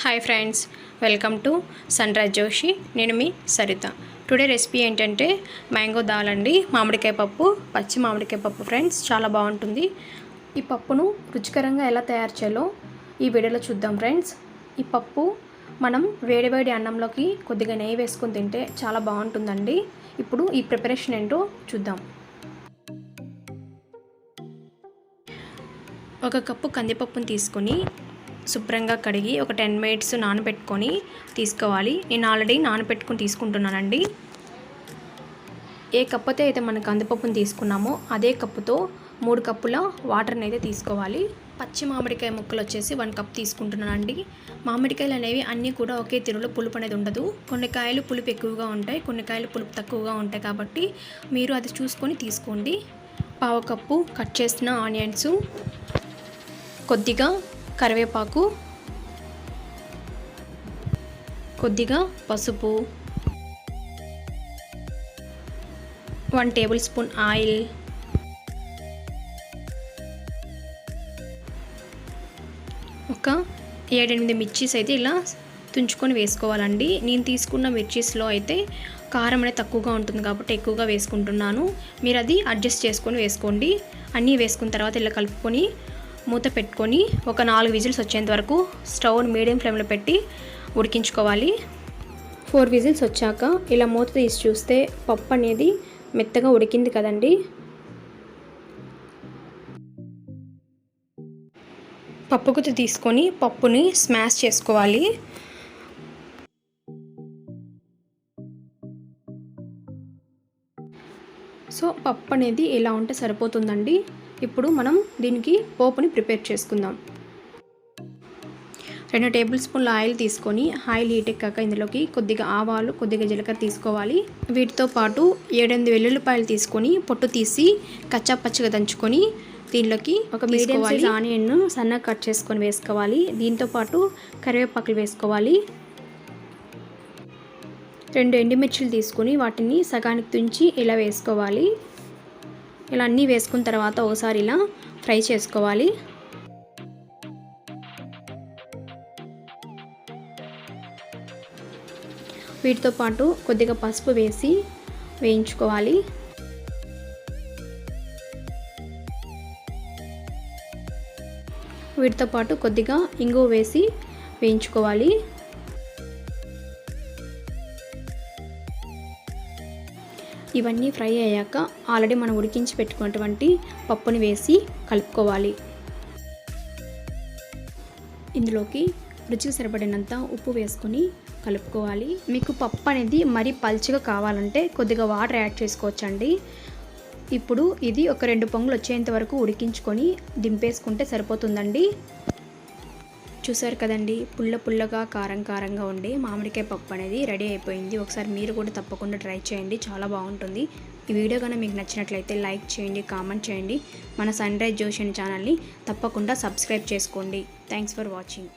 Hi friends welcome to sunrise Joshi. నేను మీ Saritha. Today recipe ఏంటంటే మ్యాంగో దాల్ అండి మామిడికాయ పప్పు పచ్చి మామిడికాయ పప్పు ఫ్రెండ్స్ చాలా బాగుంటుంది. ఈ పప్పును రుచికరంగా ఎలా తయారు చేయాలో ఈ వీడియోలో చూద్దాం ఫ్రెండ్స్. ఈ పప్పు మనం వేడివేడి అన్నంలోకి కొద్దిగా నెయ్యి వేసుకొని తింటే చాలా బాగుంటుందండి. ఇప్పుడు ఈ ప్రిపరేషన్ ఏంటో చూద్దాం. ఒక కప్పు కందిపప్పును తీసుకొని శుభ్రంగా కడిగి ఒక టెన్ మినిట్స్ నానబెట్టుకొని తీసుకోవాలి. నేను ఆల్రెడీ నానబెట్టుకొని తీసుకుంటున్నానండి. ఏ కప్పుతో అయితే మనం కందిపప్పును తీసుకున్నామో అదే కప్పుతో మూడు కప్పుల వాటర్ని అయితే తీసుకోవాలి. పచ్చి మామిడికాయ ముక్కలు వచ్చేసి వన్ కప్ తీసుకుంటున్నానండి. మామిడికాయలు అనేవి అన్నీ కూడా ఒకే తిరులో పులుపు అనేది ఉండదు. కొన్ని కాయలు పులుపు ఎక్కువగా ఉంటాయి కొన్ని కాయలు పులుపు తక్కువగా ఉంటాయి కాబట్టి మీరు అది చూసుకొని తీసుకోండి. పావు కప్పు కట్ చేసిన ఆనియన్స్ కొద్దిగా కరివేపాకు కొద్దిగా పసుపు వన్ టేబుల్ స్పూన్ ఆయిల్ ఒక ఏడెనిమిది మిర్చీస్ అయితే ఇలా తుంచుకొని వేసుకోవాలండి. నేను తీసుకున్న మిర్చీస్లో అయితే కారం అనేది తక్కువగా ఉంటుంది కాబట్టి ఎక్కువగా వేసుకుంటున్నాను. మీరు అది అడ్జస్ట్ చేసుకొని వేసుకోండి. అన్నీ వేసుకున్న తర్వాత ఇలా కలుపుకొని మూత పెట్టుకొని ఒక నాలుగు విజిల్స్ వచ్చేంత వరకు స్టవ్ మీడియం ఫ్లేమ్లో పెట్టి ఉడికించుకోవాలి. ఫోర్ విజిల్స్ వచ్చాక ఇలా మూత తీసి చూస్తే పప్పు అనేది మెత్తగా ఉడికింది కదండి. పప్పు తీసుకొని పప్పుని స్మాష్ చేసుకోవాలి. సో పప్పు అనేది ఇలా ఉంటే సరిపోతుందండి. ఇప్పుడు మనం దీనికి పోపుని ప్రిపేర్ చేసుకుందాం. రెండు టేబుల్ స్పూన్ల ఆయిల్ తీసుకొని ఆయిల్ హీట్ ఎక్కాక ఇందులోకి కొద్దిగా ఆవాలు కొద్దిగా జీలకర్ర తీసుకోవాలి. వీటితో పాటు ఏడెనిమిది వెల్లుల్లిపాయలు తీసుకొని పొట్టు తీసి కచ్చా పచ్చగా దంచుకొని దీనిలోకి ఒక మీడియం సైజ్ ఆనియన్ను సన్నగా కట్ చేసుకొని వేసుకోవాలి. దీంతో పాటు కరివేపాకులు వేసుకోవాలి. రెండు ఎండుమిర్చిలు తీసుకొని వాటిని సగానికి తుంచి ఇలా వేసుకోవాలి. ఇలా అన్నీ వేసుకున్న తర్వాత ఒకసారి ఇలా ఫ్రై చేసుకోవాలి. వీటితో పాటు కొద్దిగా పసుపు వేసి వేయించుకోవాలి. వీటితో పాటు కొద్దిగా ఇంగువ వేసి వేయించుకోవాలి. ఇవన్నీ ఫ్రై అయ్యాక ఆల్రెడీ మనం ఉడికించి పెట్టుకున్నటువంటి పప్పుని వేసి కలుపుకోవాలి. ఇందులోకి రుచికి సరిపడినంత ఉప్పు వేసుకొని కలుపుకోవాలి. మీకు పప్పు అనేది మరీ పల్చగా కావాలంటే కొద్దిగా వాటర్ యాడ్ చేసుకోవచ్చండి. ఇప్పుడు ఇది ఒక రెండు పొంగులు వచ్చేంత వరకు ఉడికించుకొని దింపేసుకుంటే సరిపోతుందండి. చూసారు కదండి పుల్ల పుల్లగా కారం కారంగా ఉండే మామిడికాయ పప్పు అనేది రెడీ అయిపోయింది. ఒకసారి మీరు కూడా తప్పకుండా ట్రై చేయండి చాలా బాగుంటుంది. ఈ వీడియో కనుక మీకు నచ్చినట్లయితే లైక్ చేయండి కామెంట్ చేయండి. మన సన్ రైజ్ జోషన్ ఛానల్ని తప్పకుండా సబ్స్క్రైబ్ చేసుకోండి. Thanks for watching.